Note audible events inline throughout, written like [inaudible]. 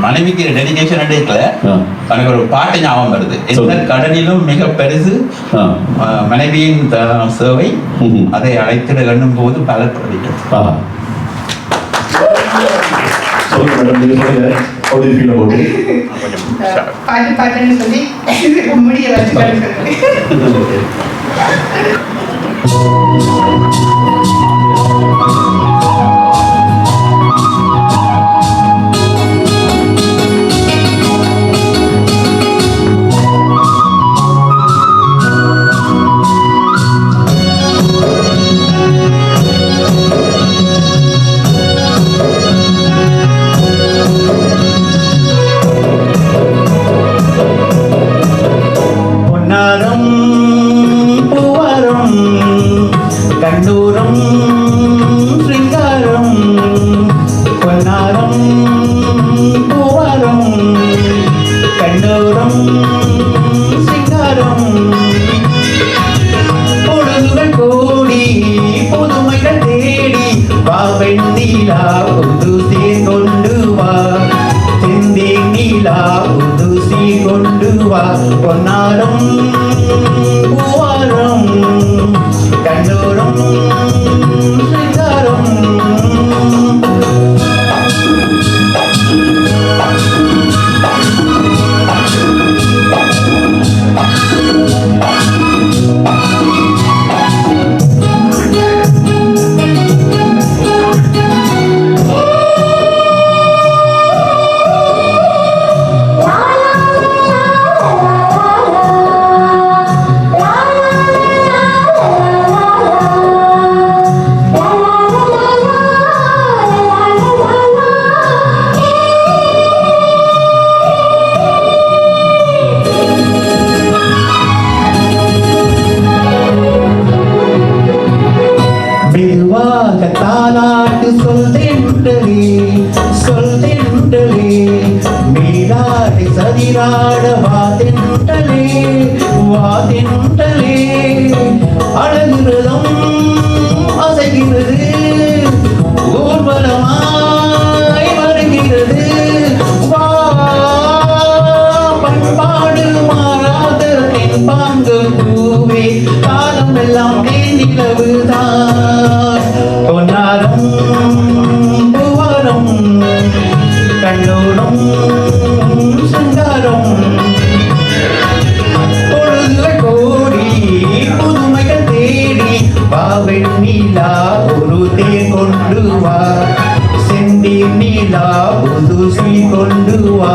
மனைவிக்கு டெடிகேஷன் எடுக்கல. எனக்கு ஒரு பாட்டு ஞாபகம் வருது எந்த. கடலிலும் மிக பெருசு மனைவியின் சேவை. அதை அழைத்திட எண்ணும் போது பல பிரதிக்கிறது ஆஹா. சொல்லுங்க மேடம் நீங்க சொல்லுங்க how do you feel about it? பாட்டு பாட்டுன்னு சொல்லி முடிய பொன்னாடும் தாலாட்டு சொல்தென்றலே சொல்தென்றலே மீராடை சதிராட வாதின்றலே வாதின்றலே அழகு கொண்டு வா செந்தீர் நீலா புது ஸ்ரீ கொண்டு வா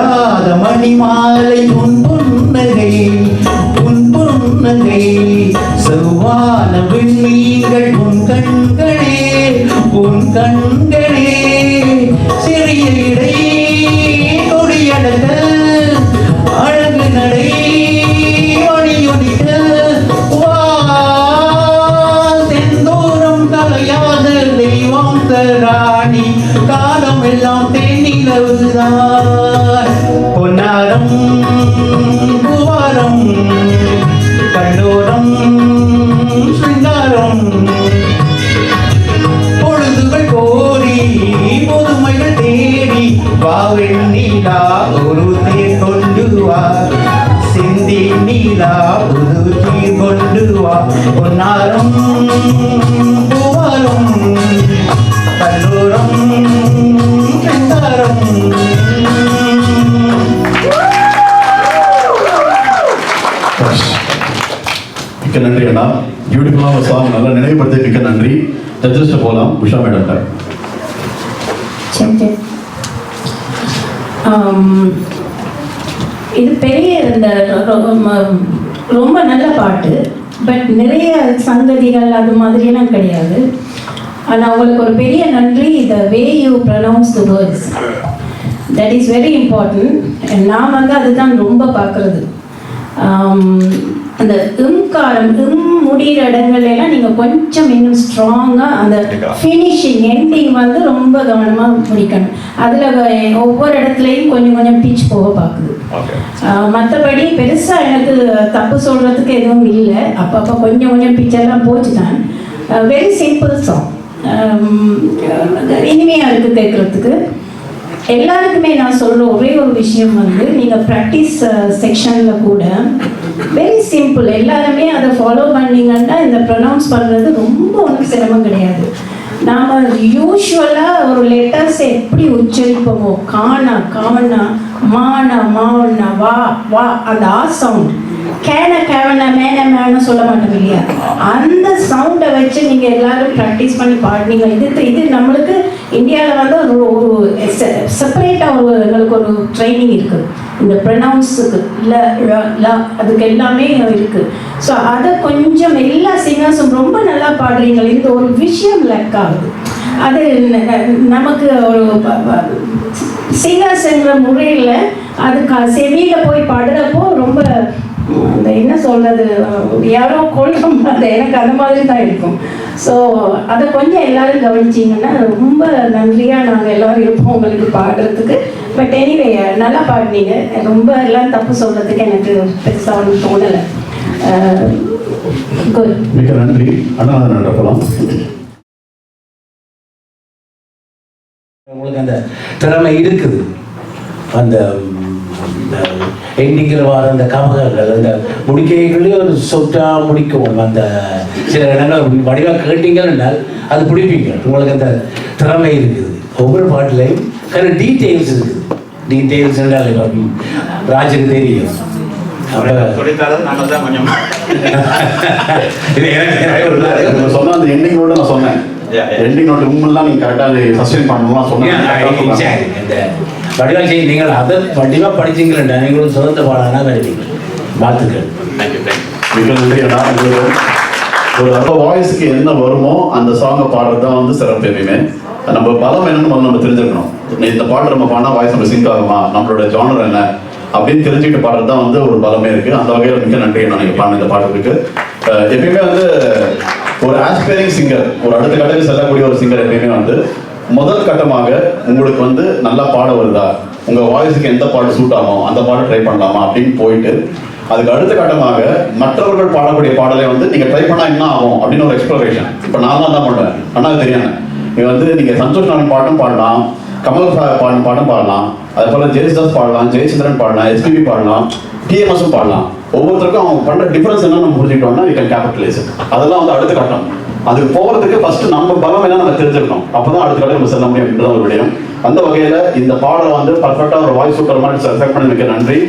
சிந்தாத மணி மாலை உன் புன்னகை உன் புன்னகை. செவ்வான விண்மீன்கள் உன் கண்களே உன் கண்களே. சிறிய பொன்னாரம் பூவாரம் கண்டோரம் சிங்காரம். பொழுதுகள் கோரி புதுமைகள் தேடி வாவெண் நீலா ஒரு தேர் கொண்டு வா. சிந்தி நீலா புது சீர் கொண்டு வா. பொன்னாரம் பூவாரம் கல்லூரம் செந்தாரம் மிக்க நன்றி அண்ணா. பியூட்டிஃபுல்லாக ஒரு சாங் நல்லா நினைவுபடுத்த மிக்க நன்றி. ஜட்ஜஸ்ட போகலாம் உஷா மேடம் um, இது பெரிய இந்த ரொம்ப நல்ல பாட்டு. பட் நிறைய சங்கதிகள் அது மாதிரியெல்லாம் கிடையாது. ஆனால் அவங்களுக்கு ஒரு பெரிய நன்றி. The way you pronounce the words that is very important நான் வந்து அதுதான் ரொம்ப பார்க்குறது. அந்த இம்காரம் இம் முடிகிற இடங்கள்ல எல்லாம் நீங்கள் கொஞ்சம் இன்னும் ஸ்ட்ராங்காக அந்த ஃபினிஷிங் எண்டிங் வந்து ரொம்ப கவனமாக முடிக்கணும். அதில் ஒவ்வொரு இடத்துலையும் கொஞ்சம் கொஞ்சம் பீச் போக பார்க்குது. மற்றபடி பெருசாக எனக்கு தப்பு சொல்கிறதுக்கு எதுவும் இல்லை. அப்பப்போ கொஞ்சம் கொஞ்சம் பிக்சர்லாம் போச்சு தான். வெரி சிம்பிள் சாங் இனிமையாக இருக்குது கேட்குறதுக்கு. எல்லாருக்குமே நான் சொல்கிற ஒரே ஒரு விஷயம் வந்து நீங்கள் ப்ராக்டிஸ் செக்ஷனில் கூட வெரி சிம்பிள் எல்லாருமே அதை ஃபாலோ பண்ணீங்கன்னா இந்த ப்ரொனவுன்ஸ் பண்ணுறது ரொம்ப ஒன்றும் சிரமம் கிடையாது. நாம் யூஸ்வலாக ஒரு லெட்டர்ஸ் எப்படி உச்சரிப்போமோ காணா காவனா மானா மாவனா வா வா அந்த ஆ சவுண்ட் கேன கேவன மேன மேனு சொல்ல மாட்டோம் இல்லையா? அந்த சவுண்டை வச்சு நீங்கள் எல்லாரும் ப்ராக்டிஸ் பண்ணி பாடுனீங்க. இது இது நம்மளுக்கு இந்தியாவில் வந்து ஒரு ஒரு செப்பரேட்டாக ஒரு எங்களுக்கு ஒரு ட்ரைனிங் இருக்குது இந்த ப்ரனவுன்ஸுக்கு ல ல அதுக்கு எல்லாமே இருக்குது ஸோ அதை கொஞ்சம் எல்லா சிங்கர்ஸும் ரொம்ப நல்லா பாடுறீங்க. இந்த ஒரு விஷயம் லெக் ஆகுது அது நமக்கு ஒரு சிங்கர்ஸ்ங்கிற முறையில் அது செவியில் போய் பாடுறப்போ ரொம்ப என்ன சொல்றது யாரோ கொள்ளும் அந்த எனக்கு அந்த மாதிரி தான் இருக்கும். ஸோ அதை கொஞ்சம் எல்லாரும் கவனிச்சிங்கன்னா ரொம்ப நன்றியாக நாங்கள் எல்லாரும் இருப்போம் உங்களுக்கு பாடுறதுக்கு. பட் எனிவே நல்லா பாடினீங்க. ரொம்ப எல்லாம் தப்பு சொல்கிறதுக்கு எனக்கு பெருசாக ஒன்றும் தோணலை. குட் மிக்க நன்றி. அண்ணா நடப்பலாம் உங்களுக்கு அந்த திறமை இருக்குது. அந்த எண்டிங்கில் வர அந்த கமகங்கள் அந்த முடிக்கைகளே ஒரு சொட்டா முடிக்கும் அந்த சில இடங்கள் வடிவாக கேட்டீங்கன்னா அது பிடிப்பீங்க உங்களுக்கு அந்த திறமை இருக்குது. ஒவ்வொரு பாட்டிலையும் கரெக்ட் டீட்டெயில்ஸ் இருக்குது. டீட்டெயில்ஸ் ராஜுக்கு தெரியும். [laughs] சொன்ன அந்த எண்டிங் நோட் நான் சொன்னேன். எண்டிங் நோட் உண்மைலாம் நீங்க கரெக்டா சஸ்டெயின் பண்ணணும்லாம் சொன்னேன் சரி, இந்த வடிவா செய்ய நீங்கள் அதை வடிவா படிச்சீங்களா நீங்களும் சிறந்த பாடனா வருவீங்க வாழ்த்துக்கள். மிக நன்றி அண்ணா உங்களுக்கு ஒரு அப்போ வாய்ஸுக்கு என்ன வருமோ அந்த சாங்கை பாடுறது தான் வந்து சிறப்பு எப்பயுமே. நம்ம பலம் என்னன்னு நம்ம தெரிஞ்சுக்கணும். இந்த பாட்டு நம்ம பாடினா வாய்ஸ் நம்ம சிங்க் ஆகுமா? நம்மளோட ஜானர் என்ன? அப்படின்னு தெரிஞ்சுக்கிட்டு பாடுறது தான் வந்து ஒரு பலமே இருக்கு. அந்த வகையில் மிக நன்றி நான் நீங்க பாடின இந்த பாட்டுக்கு எப்பயுமே வந்து ஒரு ஆஸ்பைரிங் சிங்கர் ஒரு அடுத்த கட்டத்தில் செல்லக்கூடிய ஒரு சிங்கர் எப்பயுமே வந்து முதல் கட்டமாக உங்களுக்கு வந்து நல்லா பாட வருதா? உங்கள் வாய்ஸுக்கு எந்த பாட்டு சூட் ஆகும் அந்த பாட்டு ட்ரை பண்ணலாமா அப்படின்னு போயிட்டு அதுக்கு அடுத்த கட்டமாக மற்றவர்கள் பாடக்கூடிய பாடலை வந்து நீங்கள் ட்ரை பண்ணால் என்ன ஆகும் அப்படின்னு ஒரு எக்ஸ்ப்ளரேஷன் இப்போ நான் தான் பண்ணுவேன்? அண்ணா தெரியாது நீங்கள் வந்து நீங்கள் சந்தோஷ் நாராயண் பாட்டும் பாடலாம். கமல் சா- பாடும் பாடலாம். அது போல ஜெயசுதாஸ் பாடலாம் ஜெயச்சந்திரன் பாடலாம் எஸ்பிபி பாடலாம் டிஎம்எஸும் பாடலாம். ஒவ்வொருத்தருக்கும் அவங்க பண்ற டிஃபரன்ஸ் என்ன நம்ம புரிஞ்சுக்கிட்டோம்னா வி கேன் கேபிட்டலைஸ் அதெல்லாம் வந்து அடுத்த கட்டம். அது போகிறதுக்கு ஃபர்ஸ்ட் நம்ம பலம் என்ன நம்ம தெரிஞ்சுக்கணும். அப்பதான் அடுத்த கட்டம் நம்ம செல்ல முடியும் அப்படின்றத ஒரு விடயம். அந்த வகையில இந்த பாடலை வந்து பர்ஃபெக்டா ஒரு வாய்ஸ் சூட்டர் மாதிரி செலக்ட் பண்ணி மிக்க நன்றி.